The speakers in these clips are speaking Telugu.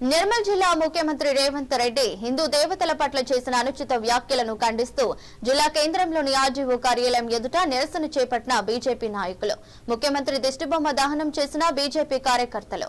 నిర్మల్ జిల్లా ముఖ్యమంత్రి రేవంత్ రెడ్డి హిందూ దేవతల పట్ల చేసిన అనుచిత వ్యాఖ్యలను ఖండిస్తూ జిల్లా కేంద్రంలోని ఆర్జీఓ కార్యాలయం ఎదుట నిరసన చేపట్టిన బీజేపీ నాయకులు. ముఖ్యమంత్రి దిష్టిబొమ్మ దహనం చేసిన బీజేపీ కార్యకర్తలు.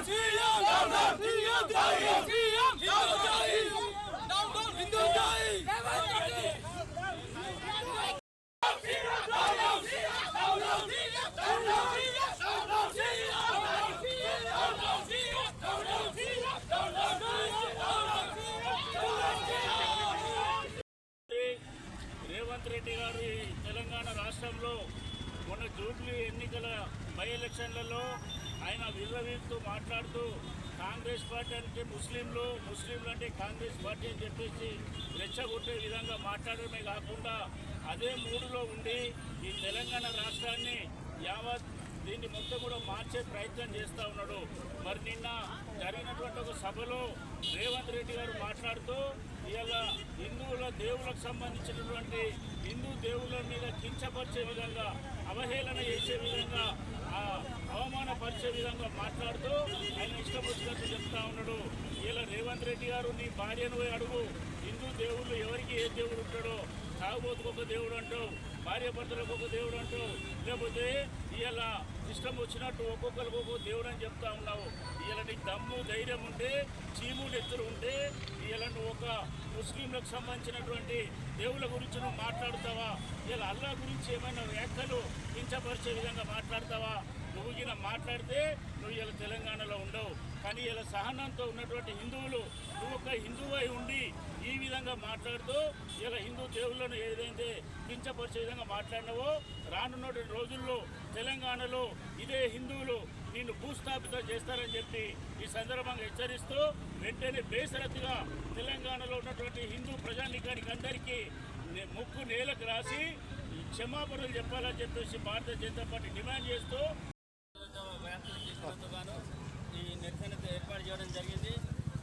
రేవంత్ రెడ్డి గారు ఈ తెలంగాణ రాష్ట్రంలో మొన్న జూబ్లీ ఎన్నికల బై ఎలక్షన్లలో ఆయన విర్రవీగుతూ మాట్లాడుతూ కాంగ్రెస్ పార్టీ అంటే ముస్లింలు ముస్లింలు అంటే కాంగ్రెస్ పార్టీ అని చెప్పేసి రెచ్చగొట్టే విధంగా మాట్లాడడమే కాకుండా అదే మూడులో ఉండి ఈ తెలంగాణ రాష్ట్రాన్ని యావత్ దీన్ని మొత్తం కూడా మార్చే ప్రయత్నం చేస్తూ ఉన్నాడు. మరి నిన్న జరిగినటువంటి ఒక సభలో రేవంత్ రెడ్డి గారు మాట్లాడుతూ ఇవాళ హిందువుల దేవులకు సంబంధించినటువంటి హిందూ దేవుల మీద కించపరిచే విధంగా అవహేళన చేసే విధంగా అవమానపరిచే విధంగా మాట్లాడుతూ ఆయన ఇష్టం వచ్చినట్టు చెప్తా ఉన్నాడు. ఇలా రేవంత్ రెడ్డి గారు నీ భార్యను పోయి అడుగు. హిందూ దేవుళ్ళు ఎవరికి ఏ దేవుడు ఉంటాడో? తాగుబోతుకు ఒక దేవుడు అంటావు. భార్య భర్తలకు ఒక దేవుడు అంటూ లేకపోతే ఇవాళ ఇష్టం వచ్చినట్టు ఒక్కొక్కరికి ఒక్కొక్క దేవుడు అని చెప్తా ఉన్నావు. ఇలాంటి నీకు దమ్ము ధైర్యం ఉంటే చీములు ఎత్తులు ఉంటే ఇలాంటి ఒక ముస్లింలకు సంబంధించినటువంటి దేవుళ్ళ గురించి నువ్వు మాట్లాడుతావా? ఇలా అల్లా గురించి ఏమైనా వ్యాఖ్యలు కించపరిచే విధంగా మాట్లాడతావా? నువ్వు ఇలా మాట్లాడితే నువ్వు ఇలా తెలంగాణలో కానీ ఇలా సహనంతో ఉన్నటువంటి హిందువులు నువ్వు ఒక హిందువై ఉండి ఈ విధంగా మాట్లాడుతూ ఇలా హిందూ దేవుళ్ళను ఏదైతే కించపరిచే విధంగా మాట్లాడినవో రానున్నటువంటి రోజుల్లో తెలంగాణలో ఇదే హిందువులు నిన్ను భూస్థాపితం చేస్తారని చెప్పి ఈ సందర్భంగా హెచ్చరిస్తూ వెంటనే బేసరత్తుగా తెలంగాణలో ఉన్నటువంటి హిందూ ప్రజానికానికి అందరికీ ముక్కు నేలకు రాసి క్షమాపణలు చెప్పాలని చెప్పేసి భారతీయ జనతా పార్టీ డిమాండ్ చేస్తూ వ్యాఖ్యలు చేసినందుకు గాను ఈ నిరసన ఏర్పాటు చేయడం జరిగింది.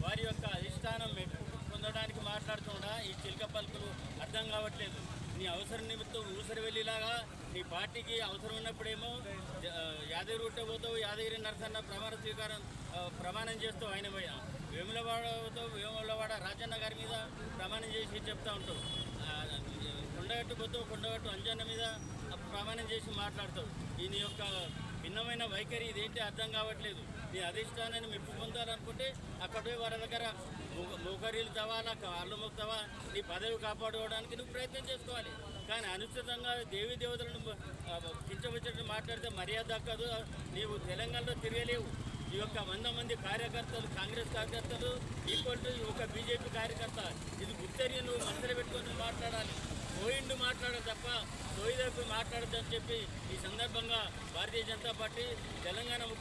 వారి యొక్క అధిష్టానం మెప్పు పొందడానికి మాట్లాడుతుండా ఈ చిలక పలుకులు అర్థం కావట్లేదు. నీ అవసరం నిమిత్తం ఊసరి వెళ్ళేలాగా నీ పార్టీకి అవసరం ఉన్నప్పుడేమో యాదగిరి ఉంటే పోతావు యాదగిరి నరసన్న ప్రమాణ స్వీకారం ప్రమాణం చేస్తావు ఆయన పోయా వేములవాడ పోతావు వేములవాడ రాజన్న గారి మీద ప్రమాణం చేసి చెప్తా ఉంటావు. కొండగట్టు పోతావు కొండగట్టు అంజన్న మీద ప్రమాణం చేసి మాట్లాడతావు. ఈ యొక్క భిన్నమైన వైఖరి ఇదేంటి అర్థం కావట్లేదు. నీ అధిష్టానాన్ని మెప్పు పొందాలనుకుంటే అక్కడ వారి దగ్గర మోక- తవా నా కాళ్ళు మొక్తావా నీ పదవి కాపాడుకోవడానికి నువ్వు ప్రయత్నం చేసుకోవాలి. కానీ అనుచితంగా దేవీ దేవతలను కించవచ్చినట్టు మాట్లాడితే మర్యాద దక్కదు నీవు తెలంగాణలో తిరగలేవు. ఈ యొక్క వంద మంది కార్యకర్తలు కాంగ్రెస్ కార్యకర్తలు ఈక్వల్ టు ఒక బీజేపీ కార్యకర్త. ఇది గుర్తెరిగి నువ్వు మనసులో పెట్టుకొని మాట్లాడాలి. పోయిండు మాట్లాడాలి తప్ప సోయిదప్పి మాట్లాడద్దని చెప్పి ఈ సందర్భంగా భారతీయ జనతా పార్టీ తెలంగాణ ముఖ్యమంత్రి